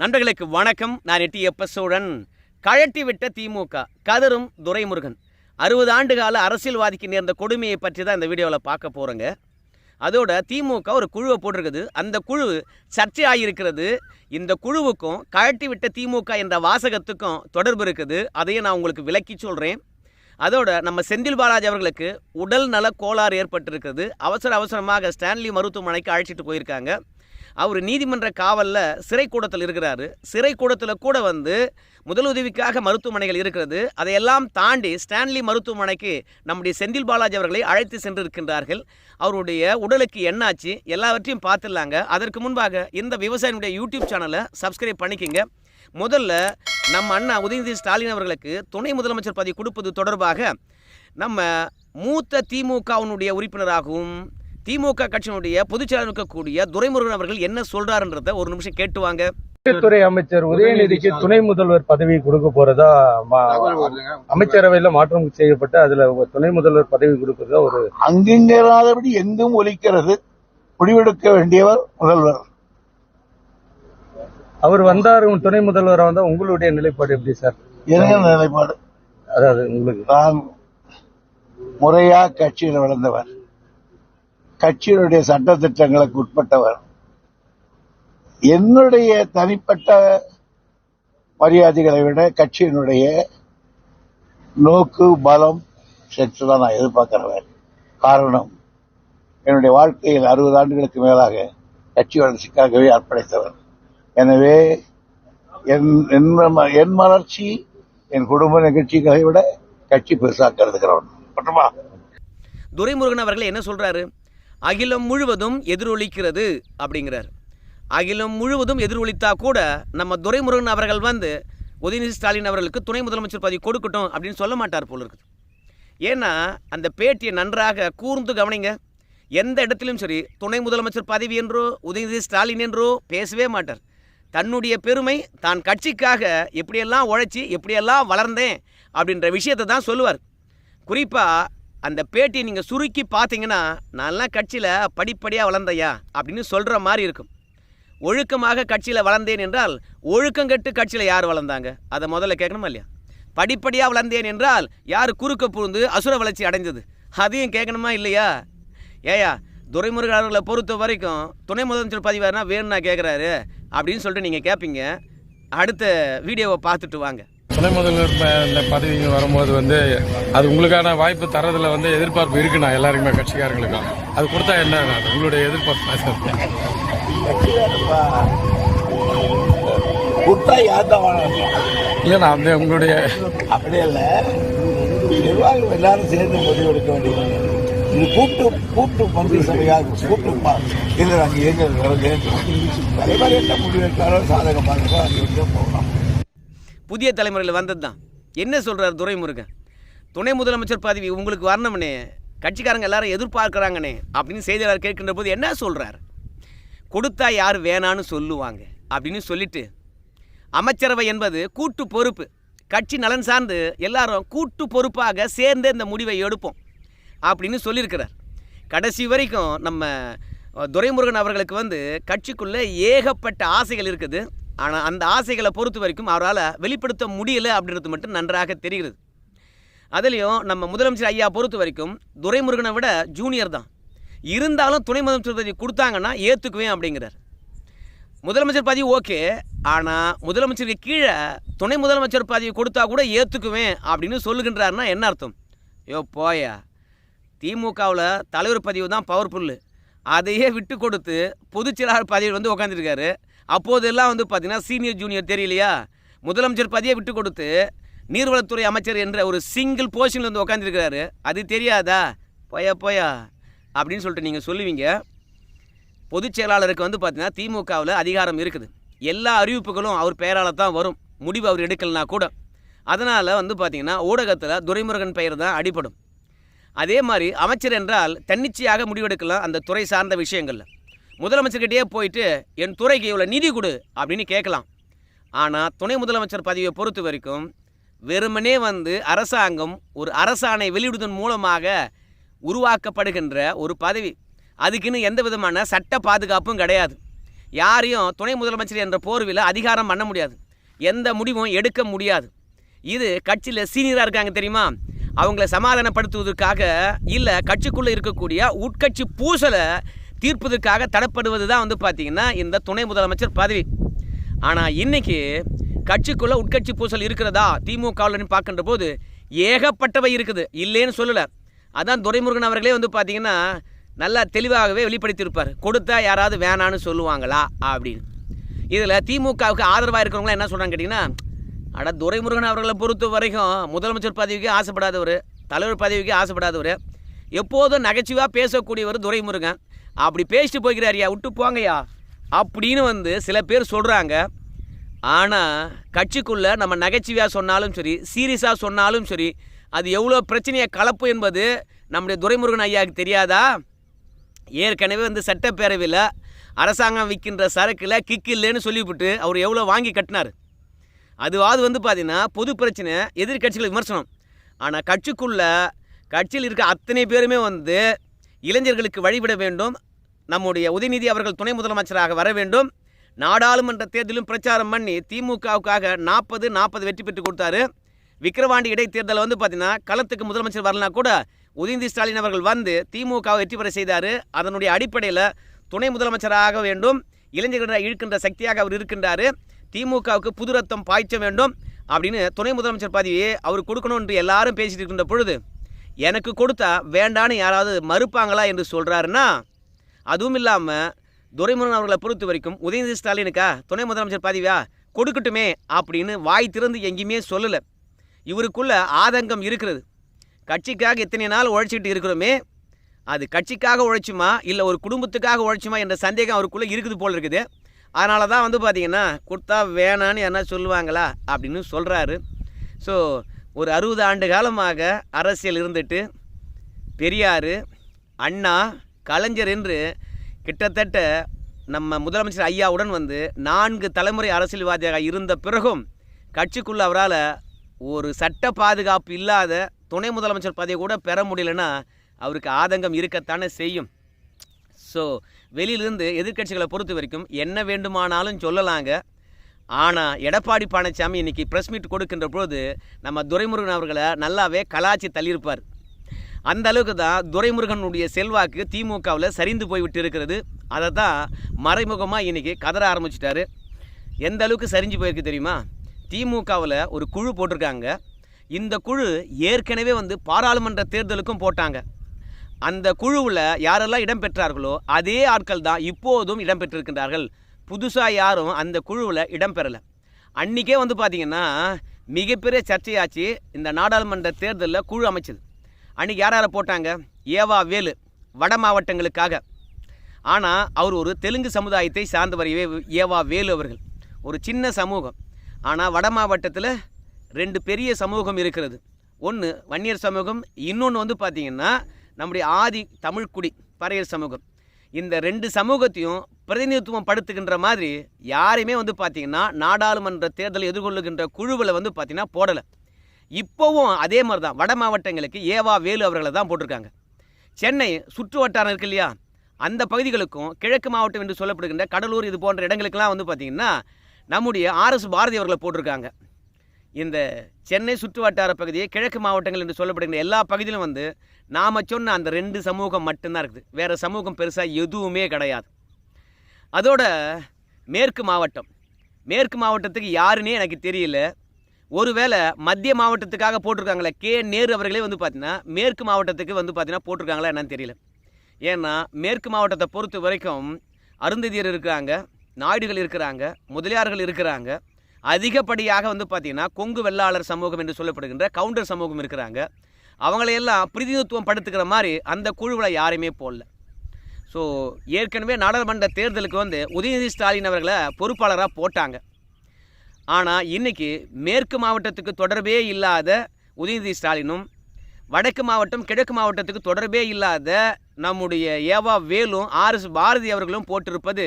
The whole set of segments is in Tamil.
நண்பர்களுக்கு வணக்கம். நான் எட்டி எப்பசோடன் கழட்டி விட்ட திமுக கதரும் துரைமுருகன். அறுபது ஆண்டு கால அரசியல்வாதிக்கு நேர்ந்த கொடுமையை பற்றி தான் இந்த வீடியோவில் பார்க்க போகிறோங்க அதோட திமுக ஒரு குழுவை போட்டிருக்குது. அந்த குழு சர்ச்சையாகிருக்கிறது இந்த குழுவுக்கும் கழட்டி விட்ட திமுக என்ற வாசகத்துக்கும் தொடர்பு இருக்குது. அதையும் நான் உங்களுக்கு விளக்கி சொல்கிறேன் அதோட நம்ம செந்தில் பாலாஜி அவர்களுக்கு உடல் நல கோளாறு ஏற்பட்டிருக்கிறது. அவசர அவசரமாக ஸ்டான்லி மருத்துவமனைக்கு அழைச்சிட்டு போயிருக்காங்க. அவர் நீதிமன்ற காவலில் சிறை கூடத்தில் இருக்கிறாரு. சிறை கூடத்தில் கூட வந்து முதலுதவிக்காக மருத்துவமனைகள் இருக்கிறது. அதையெல்லாம் தாண்டி ஸ்டான்லி மருத்துவமனைக்கு நம்முடைய செந்தில் பாலாஜி அவர்களை அழைத்து சென்றிருக்கின்றார்கள். அவருடைய உடலுக்கு என்னாச்சு எல்லாவற்றையும் பார்த்துடலாங்க. அதற்கு முன்பாக இந்த விவசாயினுடைய யூடியூப் சேனலை சப்ஸ்கிரைப் பண்ணிக்கங்க. முதல்ல நம்ம அண்ணா உதயநிதி ஸ்டாலின் அவர்களுக்கு துணை முதலமைச்சர் பதவி கொடுப்பது தொடர்பாக நம்ம மூத்த திமுகவினுடைய உறுப்பினராகவும் திமுக கட்சியினுடைய பொதுச்செயலாளர் இருக்கக்கூடிய துரைமுருகன் அவர்கள் என்ன சொல்றாருன்றத ஒரு நிமிஷம் கேட்டு வாங்க. துறை அமைச்சர் உதயநிதிக்கு துணை முதல்வர் பதவி கொடுக்க போறதா அமைச்சரவையில மாற்றம் செய்யப்பட்டு அதுல துணை முதல்வர் பதவி கொடுக்கறதா ஒரு அங்கிங்கராதபடி எங்கும் ஒலிக்கிறது. முடிவெடுக்க வேண்டியவர் முதல்வர். அவர் வந்தாரு துணை முதல்வரா வந்தா உங்களுடைய நிலைப்பாடு எப்படி சார்? என்ன நிலைப்பாடு? அதாவது உங்களுக்கு நான் முறையா கட்சியில் வளர்ந்தவர். கட்சியினுடைய சட்ட திட்டங்களுக்கு உட்பட்டவர் என்னுடைய தனிப்பட்ட மரியாதைகளை விட கட்சியினுடைய நோக்கு பலம் சக்தி தான் நான் எதிர்பார்க்கிறேன். காரணம் என்னுடைய வாழ்க்கையில் அறுபது ஆண்டுகளுக்கு மேலாக கட்சி வளர்ச்சிக்காகவே அர்ப்பணித்தவர். எனவே என் என் ம- என் வளர்ச்சி என் குடும்ப நிகழ்ச்சிகளை விட கட்சி பெருசாக கருதுகிறவன் மட்டுமா துரைமுருகன் அவர்கள் என்ன சொல்றாரு? அகிலம் முழுவதும் எதிரொலிக்கிறது அப்படிங்கிறார். அகிலம் முழுவதும் எதிரொலித்தா கூட நம்ம துரைமுருகன் அவர்கள் வந்து உதயநிதி ஸ்டாலின் அவர்களுக்கு துணை முதலமைச்சர் பதவி கொடுக்கட்டும் அப்படின்னு சொல்ல மாட்டார் போல இருக்குது. ஏன்னா அந்த பேட்டியை நன்றாக கூர்ந்து கவனிங்க. எந்த இடத்திலும் சரி துணை முதலமைச்சர் பதவி என்றோ உதயநிதி ஸ்டாலின் என்றோ பேசவே மாட்டார். தன்னுடைய பெருமை தான் கட்சிக்காக எப்படியெல்லாம் உழைச்சி எப்படியெல்லாம் வளர்ந்தேன் அப்படின்ற விஷயத்தை தான் சொல்லுவார். குறிப்பாக அந்த பேட்டியை நீங்கள் சுருக்கி பார்த்தீங்கன்னா நான்லாம் கட்சியில் படிப்படியாக வளர்ந்தையா அப்படின்னு சொல்கிற மாதிரி இருக்கும். ஒழுக்கமாக கட்சியில் வளர்ந்தேன் என்றால் ஒழுக்கங்கெட்டு கட்சியில் யார் வளர்ந்தாங்க? அதை முதல்ல கேட்கணுமா இல்லையா? படிப்படியாக வளர்ந்தேன் என்றால் யார் குறுக்க புகுந்து அசுர வளர்ச்சி அடைஞ்சது? அதையும் கேட்கணுமா இல்லையா? ஏயா துரைமுருகன் அவர்களை பொறுத்த வரைக்கும் துணை முதலமைச்சர் பதிவாருனா வேணும்னா கேட்குறாரு அப்படின்னு சொல்லிட்டு நீங்கள் கேட்பீங்க அடுத்த வீடியோவை பார்த்துட்டு வாங்க. துணை முதல்வர் ப- இந்த பதவி வரும்போது வந்து அது உங்களுக்கான வாய்ப்பு தரதுல வந்து எதிர்பார்ப்பு இருக்குண்ணா எல்லாருக்குமே கட்சிக்காரங்களுக்கும். அது கொடுத்தா என்ன உங்களுடைய எதிர்பார்ப்பு குட்டா யார் தான் வாழணும் இல்லைண்ணா அந்த உங்களுடைய அப்படி இல்ல. நிர்வாகம் எல்லாரும் சேர்ந்து முடிவெடுக்க வேண்டியது. இது கூட்டு கூட்டு பங்கு சபையாக கூட்டு இதுல நாங்க இயங்குறது தலைவர் என்ன முடிவெடுத்தாலும் சாதகமாக இருக்கோ அங்கே போகலாம் புதிய தலைமுறையில் வந்தது தான் என்ன சொல்கிறார் துரைமுருகன்? துணை முதலமைச்சர் பதவி உங்களுக்கு வரணும்னே கட்சிக்காரங்க எல்லாரும் எதிர்பார்க்குறாங்கண்ணே அப்படின்னு செய்தியாளர் கேட்கின்ற போது என்ன சொல்கிறார் கொடுத்தா யார் வேணான்னு சொல்லுவாங்க அப்படின்னு சொல்லிட்டு அமைச்சரவை என்பது கூட்டு பொறுப்பு. கட்சி நலன் சார்ந்து எல்லாரும் கூட்டு பொறுப்பாக சேர்ந்து இந்த முடிவை எடுப்போம் அப்படின்னு சொல்லியிருக்கிறார். கடைசி வரைக்கும் நம்ம துரைமுருகன் அவர்களுக்கு வந்து கட்சிக்குள்ளே ஏகப்பட்ட ஆசைகள் இருக்குது. ஆனால் அந்த ஆசைகளை பொறுத்த வரைக்கும் அவரால் வெளிப்படுத்த முடியல அப்படின்றது மட்டும் நன்றாக தெரிகிறது. அதுலேயும் நம்ம முதலமைச்சர் ஐயா பொறுத்த வரைக்கும் துரைமுருகனை விட ஜூனியர் தான். இருந்தாலும் துணை முதலமைச்சர் பதவி கொடுத்தாங்கன்னா ஏற்றுக்குவேன் அப்படிங்கிறார். முதலமைச்சர் பதவி ஓகே ஆனால் முதலமைச்சருக்கு கீழே துணை முதலமைச்சர் பதவி கொடுத்தா கூட ஏற்றுக்குவேன் அப்படின்னு சொல்லுகின்றாருன்னா என்ன அர்த்தம்? யோ போயா. திமுகவில் தலைவர் பதிவு தான் பவர்ஃபுல்லு அதையே விட்டு கொடுத்து பொதுச்செயலாளர் பதவியில் வந்து உட்காந்துருக்காரு அப்போதெல்லாம் வந்து பார்த்தீங்கன்னா சீனியர் ஜூனியர் தெரியலையா? முதலமைச்சர் பதவியை விட்டு கொடுத்து நீர்வளத்துறை அமைச்சர் என்ற ஒரு சிங்கிள் போர்ஷனில் வந்து உட்காந்துருக்கிறாரு அது தெரியாதா? போயா போயா அப்படின்னு சொல்லிட்டு நீங்கள் சொல்லுவீங்க. பொதுச் செயலாளருக்கு வந்து பார்த்தீங்கன்னா திமுகவில் அதிகாரம் இருக்குது. எல்லா அறிவிப்புகளும் அவர் பெயரால் தான் வரும். முடிவு அவர் எடுக்கலனா கூட. அதனால் வந்து பார்த்திங்கன்னா ஊடகத்தில் துரைமுருகன் பெயர் தான் அடிபடும். அதே மாதிரி அமைச்சர் என்றால் தன்னிச்சையாக முடிவெடுக்கலாம் அந்த துறை சார்ந்த விஷயங்களில். முதலமைச்சர்கிட்டயே போயிட்டு என் துறைக்கு இவ்வளோ நிதி கொடு அப்படின்னு கேட்கலாம். ஆனால் துணை முதலமைச்சர் பதவியை பொறுத்த வரைக்கும் வெறுமனே வந்து அரசாங்கம் ஒரு அரசாணை வெளியிடுவதன் மூலமாக உருவாக்கப்படுகின்ற ஒரு பதவி. அதுக்குன்னு எந்த விதமான சட்ட பாதுகாப்பும் கிடையாது. யாரையும் துணை முதலமைச்சர் என்ற போர்வில் அதிகாரம் பண்ண முடியாது. எந்த முடிவும் எடுக்க முடியாது. இது கட்சியில் சீனியராக இருக்காங்க தெரியுமா? அவங்கள சமாதானப்படுத்துவதற்காக இல்லை கட்சிக்குள்ளே இருக்கக்கூடிய உட்கட்சி பூசலை தீர்ப்பதற்காக தடப்படுவது தான் வந்து பார்த்திங்கன்னா இந்த துணை முதலமைச்சர் பதவி. ஆனால் இன்னைக்கு கட்சிக்குள்ளே உட்கட்சி பூசல் இருக்கிறதா? திமுகவில் பார்க்கின்ற போது ஏகப்பட்டவை இருக்குது. இல்லைன்னு சொல்லலை. அதான் துரைமுருகன் அவர்களே வந்து பார்த்தீங்கன்னா நல்லா தெளிவாகவே வெளிப்படுத்தியிருப்பார். கொடுத்தா யாராவது வேணான்னு சொல்லுவாங்களா? அப்படின்னு. இதில் திமுகவுக்கு ஆதரவாக இருக்கிறவங்களாம் என்ன சொல்கிறாங்க கேட்டிங்கன்னா அட துரைமுருகன் அவர்களை பொறுத்த வரைக்கும் முதலமைச்சர் பதவிக்கு ஆசைப்படாதவர் தலைவர் பதவிக்கு ஆசைப்படாதவர் எப்போதும் நகைச்சுவாக பேசக்கூடியவர் துரைமுருகன். அப்படி பேசிட்டு போய்க்கிறாரியா விட்டு போங்கய்யா. அப்படின்னு வந்து சில பேர் சொல்கிறாங்க ஆனால் கட்சிக்குள்ளே நம்ம நகைச்சுவையாக சொன்னாலும் சரி சீரியஸாக சொன்னாலும் சரி அது எவ்வளோ பிரச்சனையை கலப்பு என்பது நம்முடைய துரைமுருகன் ஐயாவுக்கு தெரியாதா? ஏற்கனவே வந்து சட்டப்பேரவையில் அரசாங்கம் விற்கின்ற சரக்கில் கிக் இல்லைன்னு சொல்லிவிட்டு அவர் எவ்வளோ வாங்கி கட்டினார். அதுவாது வந்து பார்த்திங்கன்னா பொது பிரச்சனை எதிர்கட்சிகள் விமர்சனம். ஆனால் கட்சிக்குள்ளே கட்சியில் இருக்க அத்தனை பேருமே வந்து இளைஞர்களுக்கு வழிவிட வேண்டும். நம்முடைய உதயநிதி அவர்கள் துணை முதலமைச்சராக வர வேண்டும். நாடாளுமன்ற தேர்தலும் பிரச்சாரம் பண்ணி திமுகவுக்காக நாற்பது நாற்பது வெற்றி பெற்று கொடுத்தாரு. விக்கிரவாண்டி இடைத்தேர்தலில் வந்து பார்த்தீங்கன்னா களத்துக்கு முதலமைச்சர் வரலனா கூட உதயநிதி ஸ்டாலின் அவர்கள் வந்து திமுகவை வெற்றி பெற செய்தார். அதனுடைய அடிப்படையில் துணை முதலமைச்சராக வேண்டும். இளைஞர்களை இழுக்கின்ற சக்தியாக அவர் இருக்கின்றார். திமுகவுக்கு புது ரத்தம் பாய்ச்ச வேண்டும். அப்படின்னு துணை முதலமைச்சர் பதவியை அவர் கொடுக்கணும் என்று எல்லாரும் பேசிட்டு இருக்கின்ற பொழுது எனக்கு கொடுத்தா வேண்டான்னு யாராவது மறுப்பாங்களா என்று சொல்கிறாருன்னா அதுவும் இல்லாமல் துரைமுருகன் அவர்களை பொறுத்த வரைக்கும் உதயநிதி ஸ்டாலினுக்கா துணை முதலமைச்சர் பதவியா கொடுக்கட்டுமே அப்படின்னு வாய் திறந்து எங்கேயுமே சொல்லலை. இவருக்குள்ள ஆதங்கம் இருக்கிறது. கட்சிக்காக எத்தனை நாள் உழைச்சிக்கிட்டு இருக்கிறோமே அது கட்சிக்காக உழைச்சுமா இல்லை ஒரு குடும்பத்துக்காக உழைச்சுமா என்ற சந்தேகம் அவருக்குள்ளே இருக்குது போல் இருக்குது. அதனால தான் வந்து பார்த்தீங்கன்னா கொடுத்தா வேணான்னு என்ன சொல்லுவாங்களா அப்படின்னு சொல்கிறாரு ஸோ ஒரு அறுபது ஆண்டு காலமாக அரசியல் இருந்துட்டு பெரியார் அண்ணா கலைஞர் என்று கிட்டத்தட்ட நம்ம முதலமைச்சர் ஐயாவுடன் வந்து நான்கு தலைமுறை அரசியல்வாதியாக இருந்த பிறகும் கட்சிக்குள்ள அவரால் ஒரு சட்ட பாதுகாப்பு இல்லாத துணை முதலமைச்சர் பதவி கூட பெற முடியலன்னா அவருக்கு ஆதங்கம் இருக்கத்தானே செய்யும். ஸோ வெளியிலிருந்து எதிர்க்கட்சிகளை பொறுத்த வரைக்கும் என்ன வேண்டுமானாலும் சொல்லலாங்க. ஆனால் எடப்பாடி பழனிசாமி இன்றைக்கி ப்ரெஸ் மீட் கொடுக்கின்ற பொழுது நம்ம துரைமுருகன் அவர்களை நல்லாவே கலாச்சி தள்ளியிருப்பார். அந்த அளவுக்கு தான் துரைமுருகனுடைய செல்வாக்கு திமுகவில் சரிந்து போய்விட்டு இருக்கிறது. அதை தான் மறைமுகமாக இன்றைக்கி கதற ஆரம்பிச்சிட்டாரு. எந்த அளவுக்கு சரிஞ்சு போயிருக்கு தெரியுமா? திமுகவில் ஒரு குழு போட்டிருக்காங்க. இந்த குழு ஏற்கனவே வந்து பாராளுமன்ற தேர்தலுக்கும் போட்டாங்க. அந்த குழுவில் யாரெல்லாம் இடம்பெற்றார்களோ அதே ஆட்கள் தான் இப்போதும் இடம்பெற்றிருக்கின்றார்கள் புதுசாக யாரும் அந்த குழுவில் இடம்பெறலை அன்றைக்கே வந்து பார்த்திங்கன்னா மிகப்பெரிய சர்ச்சையாச்சு இந்த நாடாளுமன்ற தேர்தலில் குழு அமைச்சது. அன்றைக்கி யார் யாரை போட்டாங்க? ஏவா வேலு வட மாவட்டங்களுக்காக. ஆனால் அவர் ஒரு தெலுங்கு சமுதாயத்தை சார்ந்தவர் ஏவா வேலு அவர்கள். ஒரு சின்ன சமூகம். ஆனால் வட மாவட்டத்தில் ரெண்டு பெரிய சமூகம் இருக்கிறது. ஒன்று வன்னியர் சமூகம் இன்னொன்று வந்து பார்த்திங்கன்னா நம்முடைய ஆதி தமிழ்குடி பறையர் சமூகம். இந்த ரெண்டு சமூகத்தையும் பிரதிநிதித்துவம் படுத்துகின்ற மாதிரி யாரையுமே வந்து பார்த்திங்கன்னா நாடாளுமன்ற தேர்தலை எதிர்கொள்ளுகின்ற குழுவில் வந்து பார்த்திங்கன்னா போடலை. இப்போவும் அதே மாதிரி தான் வட மாவட்டங்களுக்கு ஏவா வேலு அவர்களை தான் போட்டிருக்காங்க. சென்னை சுற்று வட்டாரம் இருக்கு இல்லையா? அந்த பகுதிகளுக்கும் கிழக்கு மாவட்டம் என்று சொல்லப்படுகின்ற கடலூர் இது போன்ற இடங்களுக்கெல்லாம் வந்து பார்த்திங்கன்னா நம்முடைய ஆர்எஸ் பாரதி அவர்களை போட்டிருக்காங்க. இந்த சென்னை சுற்றுவட்டார பகுதியை கிழக்கு மாவட்டங்கள் என்று சொல்லப்படுகின்ற எல்லா பகுதியிலும் வந்து நாம் சொன்ன அந்த ரெண்டு சமூகம் மட்டும்தான் இருக்குது. வேறு சமூகம் பெருசாக எதுவுமே கிடையாது. அதோட மேற்கு மாவட்டம். மேற்கு மாவட்டத்துக்கு யாருன்னே எனக்கு தெரியல. ஒருவேளை மத்திய மாவட்டத்துக்காக போட்டிருக்காங்களே கே. நேரு அவர்களே வந்து பார்த்தீங்கன்னா மேற்கு மாவட்டத்துக்கு வந்து பார்த்தீங்கன்னா போட்டிருக்காங்களா என்னன்னு தெரியல. ஏன்னா மேற்கு மாவட்டத்தை பொறுத்த வரைக்கும் அருந்ததியர் இருக்கிறாங்க நாயுடுகள் இருக்கிறாங்க முதலியார்கள் இருக்கிறாங்க அதிகப்படியாக வந்து பார்த்திங்கன்னா கொங்கு வெள்ளாளர் சமூகம் என்று சொல்லப்படுகின்ற கவுண்டர் சமூகம் இருக்கிறாங்க. அவங்களையெல்லாம் பிரதிநிதித்துவம் படுத்துக்கிற மாதிரி அந்த குழுவில் யாரையுமே போடல. ஸோ ஏற்கனவே நாடாளுமன்ற தேர்தலுக்கு வந்து உதயநிதி ஸ்டாலின் அவர்களை பொறுப்பாளராக போட்டாங்க. ஆனால் இன்றைக்கி மேற்கு மாவட்டத்துக்கு தொடர்பே இல்லாத உதயநிதி ஸ்டாலினும் வடக்கு மாவட்டம் கிழக்கு மாவட்டத்துக்கு தொடர்பே இல்லாத நம்முடைய ஏவா வேலும் ஆர்எஸ் பாரதி அவர்களும் போட்டிருப்பது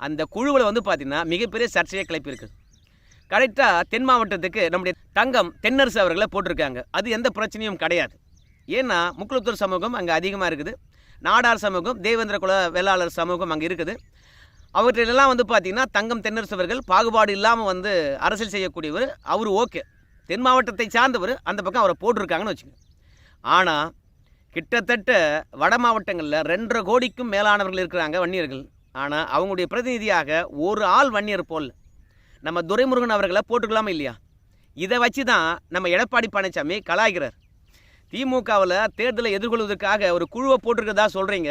அந்த குழுவில் வந்து பார்த்திங்கன்னா மிகப்பெரிய சர்ச்சையை கிளப்பியிருக்கு. கரெக்டாக தென் மாவட்டத்துக்கு நம்முடைய தங்கம் தென்னரசு அவர்களை போட்டிருக்காங்க. அது எந்த பிரச்சனையும் கிடையாது. ஏன்னா முக்குளத்தூர் சமூகம் அங்கே அதிகமாக இருக்குது. நாடார் சமூகம் தேவேந்திர குல வேளாளர் சமூகம் அங்கே இருக்குது. அவற்றிலெல்லாம் வந்து பார்த்திங்கன்னா தங்கம் தென்னரசு அவர்கள் பாகுபாடு இல்லாமல் வந்து அரசியல் செய்யக்கூடியவர் அவர் ஓகே. தென் மாவட்டத்தை சார்ந்தவர் அந்த பக்கம் அவரை போட்டிருக்காங்கன்னு வச்சுக்கோங்க. ஆனால் கிட்டத்தட்ட வட மாவட்டங்களில் ரெண்டரை கோடிக்கும் மேலானவர்கள் இருக்கிறாங்க வன்னியர்கள். ஆனால் அவங்களுடைய பிரதிநிதியாக ஒரு ஆள் வன்னியர் போல். நம்ம துரைமுருகன் அவர்களை போட்டுக்கலாமா இல்லையா? இதை வச்சு தான் நம்ம எடப்பாடி பழனிசாமி கலாய்கிறார். திமுகவில் தேர்தலை எதிர்கொள்வதற்காக ஒரு குழுவை போட்டிருக்கிறதா சொல்கிறீங்க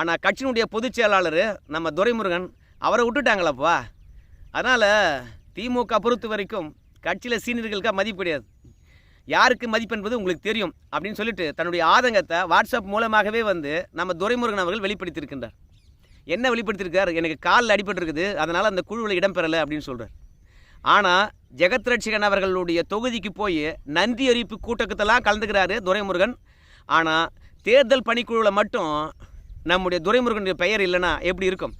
ஆனால் கட்சியினுடைய பொதுச் செயலாளர் நம்ம துரைமுருகன் அவரை விட்டுட்டாங்களப்பா அதனால் திமுக பொறுத்த வரைக்கும் கட்சியில் சீனியர்களுக்காக மதிப்பு கிடையாது. யாருக்கு மதிப்பு என்பது உங்களுக்கு தெரியும் அப்படின்னு சொல்லிட்டு தன்னுடைய ஆதங்கத்தை வாட்ஸ்அப் மூலமாகவே வந்து நம்ம துரைமுருகன் அவர்கள் வெளிப்படுத்தியிருக்கின்றார். என்ன வெளிப்படுத்தியிருக்கார்? எனக்கு காலில் அடிபட்டிருக்குது அதனால் அந்த குழுவில் இடம்பெறலை அப்படின்னு சொல்கிறார் ஆனால் ஜெகத் ரட்சிகன் அவர்களுடைய தொகுதிக்கு போய் நந்தி அறிவிப்பு கூட்டத்தெல்லாம் கலந்துக்கிறாரு துரைமுருகன். ஆனால் தேர்தல் பணிக்குழுவில் மட்டும் நம்முடைய துரைமுருகனுடைய பெயர் இல்லைன்னா எப்படி இருக்கும்?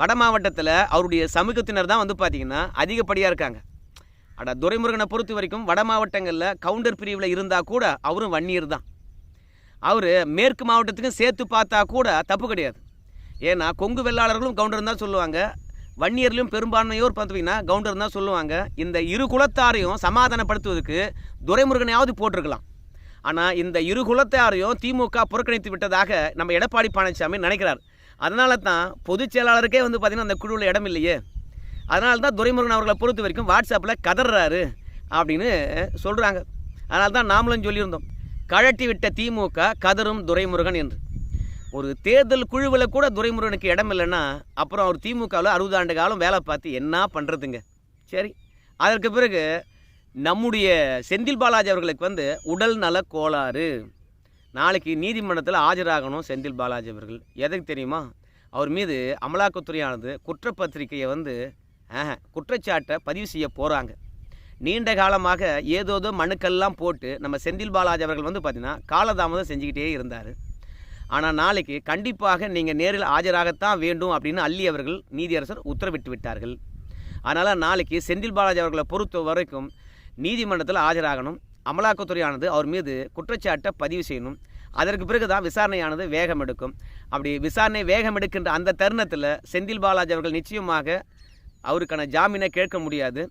வட மாவட்டத்தில் அவருடைய சமூகத்தினர் தான் வந்து பார்த்திங்கன்னா அதிகப்படியாக இருக்காங்க. அட துரைமுருகனை பொறுத்த வரைக்கும் வட மாவட்டங்களில் கவுண்டர் பிரிவில் இருந்தால் கூட அவரும் வன்னியர் தான். அவர் மேற்கு மாவட்டத்துக்கும் சேர்த்து பார்த்தா கூட தப்பு கிடையாது. ஏன்னா கொங்கு வெள்ளாளர்களும் கவுண்டர் தான் சொல்லுவாங்க. வன்னியர்லையும் பெரும்பான்மையோர் பார்த்தீங்கன்னா கவுண்டர் தான் சொல்லுவாங்க. இந்த இரு குலத்தாரையும் சமாதானப்படுத்துவதற்கு துரைமுருகனையாவது போட்டிருக்கலாம். ஆனால் இந்த இரு குலத்தாரையும் திமுக புறக்கணித்து விட்டதாக நம்ம எடப்பாடி பழனிசாமி நினைக்கிறார். அதனால தான் பொதுச் செயலாளருக்கே வந்து பார்த்திங்கன்னா அந்த குழுவில் இடம் இல்லையே. அதனால தான் துரைமுருகன் அவர்களை பொறுத்த வரைக்கும் வாட்ஸ்அப்பில் கதறாரு அப்படின்னு சொல்கிறாங்க அதனால தான் நாமளும் சொல்லியிருந்தோம். கழட்டி விட்ட திமுக கதரும் துரைமுருகன் என்று. ஒரு தேர்தல் குழுவில் கூட துரைமுருகனுக்கு இடம் இல்லைன்னா அப்புறம் அவர் திமுகவில் அறுபது ஆண்டு காலம் வேலை பார்த்து என்ன பண்ணுறதுங்க சரி அதற்கு பிறகு நம்முடைய செந்தில் பாலாஜி அவர்களுக்கு வந்து உடல் நல கோளாறு. நாளைக்கு நீதிமன்றத்தில் ஆஜராகணும் செந்தில் பாலாஜி அவர்கள். எதுக்கு தெரியுமா? அவர் மீது அமலாக்கத்துறையானது குற்றப்பத்திரிக்கையை வந்து குற்றச்சாட்டை பதிவு செய்ய போகிறாங்க நீண்ட காலமாக ஏதோதோ மனுக்கள்லாம் போட்டு நம்ம செந்தில் பாலாஜி அவர்கள் வந்து பார்த்திங்கன்னா காலதாமதம் செஞ்சுக்கிட்டே இருந்தார். ஆனால் நாளைக்கு கண்டிப்பாக நீங்கள் நேரில் ஆஜராகத்தான் வேண்டும் அப்படின்னு அள்ளி அவர்கள் நீதியரசர் உத்தரவிட்டு விட்டார்கள். அதனால் நாளைக்கு செந்தில் பாலாஜி அவர்களை பொறுத்த வரைக்கும் நீதிமன்றத்தில் ஆஜராகணும். அமலாக்கத்துறையானது அவர் மீது குற்றச்சாட்டை பதிவு செய்யணும். அதற்கு பிறகு தான் விசாரணையானது வேகம் எடுக்கும். அப்படி விசாரணை வேகம் எடுக்கின்ற அந்த தருணத்தில் செந்தில் பாலாஜி அவர்கள் நிச்சயமாக அவருக்கான ஜாமீனை கேட்க முடியாது.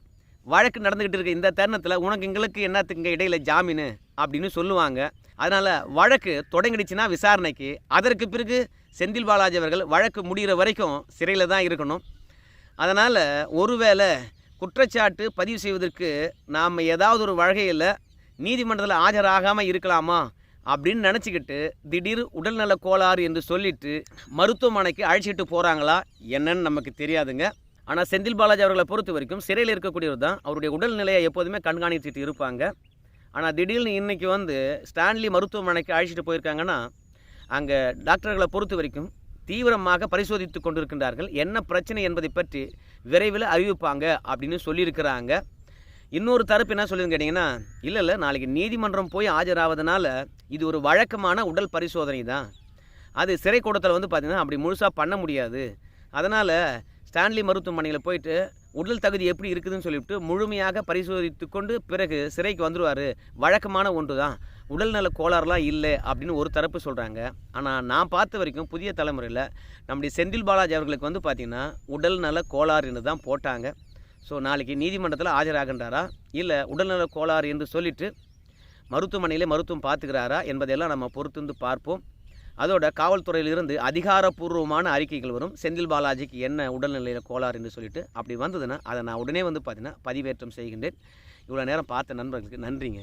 வழக்கு நடந்துக்கிட்டு இருக்க இந்த தருணத்தில் உனக்கு எங்களுக்கு என்னத்துக்கு இடையில ஜாமீன் அப்படின்னு சொல்லுவாங்க. அதனால் வழக்கு தொடங்கிடுச்சுன்னா விசாரணைக்கு. அதற்கு பிறகு செந்தில் பாலாஜி அவர்கள் வழக்கு முடிகிற வரைக்கும் சிறையில் தான் இருக்கணும். அதனால் ஒருவேளை குற்றச்சாட்டு பதிவு செய்வதற்கு நாம் ஏதாவது ஒரு வகையில் நீதிமன்றத்தில் ஆஜராகாமல் இருக்கலாமா அப்படின்னு நினச்சிக்கிட்டு திடீர் உடல்நல கோளாறு என்று சொல்லிட்டு மருத்துவமனைக்கு அழைச்சிட்டு போகிறாங்களா என்னன்னு நமக்கு தெரியாதுங்க. ஆனால் செந்தில் பாலாஜி அவர்களை பொறுத்த வரைக்கும் சிறையில் இருக்கக்கூடியவர் தான். அவருடைய உடல்நிலையை எப்போதுமே கண்காணிச்சுட்டு இருப்பாங்க. ஆனால் திடீர்னு இன்றைக்கி வந்து ஸ்டான்லி மருத்துவமனைக்கு அழைச்சிட்டு போயிருக்காங்கன்னா அங்கே டாக்டர்களை பொறுத்த வரைக்கும் தீவிரமாக பரிசோதித்து கொண்டிருக்கின்றார்கள். என்ன பிரச்சனை என்பதை பற்றி விரைவில் அறிவிப்பாங்க அப்படின்னு சொல்லியிருக்கிறாங்க. இன்னொரு தரப்பு என்ன சொல்லுதுன்னு கேட்டிங்கன்னா இல்லை இல்லை நாளைக்கு நீதிமன்றம் போய் ஆஜராவதுனால இது ஒரு வழக்கமான உடல் பரிசோதனை தான் அது சிறை கூடத்தில் வந்து பார்த்திங்கன்னா அப்படி முழுசாக பண்ண முடியாது. அதனால் ஸ்டான்லி மருத்துவமனையில் போயிட்டு உடல் தகுதி எப்படி இருக்குதுன்னு சொல்லிவிட்டு முழுமையாக பரிசோதித்து கொண்டு பிறகு சிறைக்கு வந்துடுவார் வழக்கமான ஒன்று தான் உடல்நல கோளாறுலாம் இல்லை அப்படின்னு ஒரு தரப்பு சொல்கிறாங்க ஆனால் நான் பார்த்த வரைக்கும் புதிய தலைமுறையில் நம்முடைய செந்தில் பாலாஜி அவர்களுக்கு வந்து பார்த்திங்கன்னா உடல்நல கோளாறுன்னு தான் போட்டாங்க. ஸோ நாளைக்கு நீதிமன்றத்தில் ஆஜராகின்றாரா? இல்லை உடல்நல கோளாறு என்று சொல்லிட்டு மருத்துவமனையிலே மருத்துவம் பார்த்துக்கிறாரா என்பதையெல்லாம் நம்ம பொறுத்திருந்து பார்ப்போம். அதோட காவல்துறையிலிருந்து அதிகாரப்பூர்வமான அறிக்கைகள் வரும். செந்தில் பாலாஜிக்கு என்ன உடல்நிலையில் கோளாறு என்று சொல்லிட்டு அப்படி வந்ததுன்னா அதை நான் உடனே வந்து பார்த்தீங்கன்னா பதிவேற்றம் செய்கின்றேன். இவ்வளோ நேரம் பார்த்த நண்பர்களுக்கு நன்றிங்க.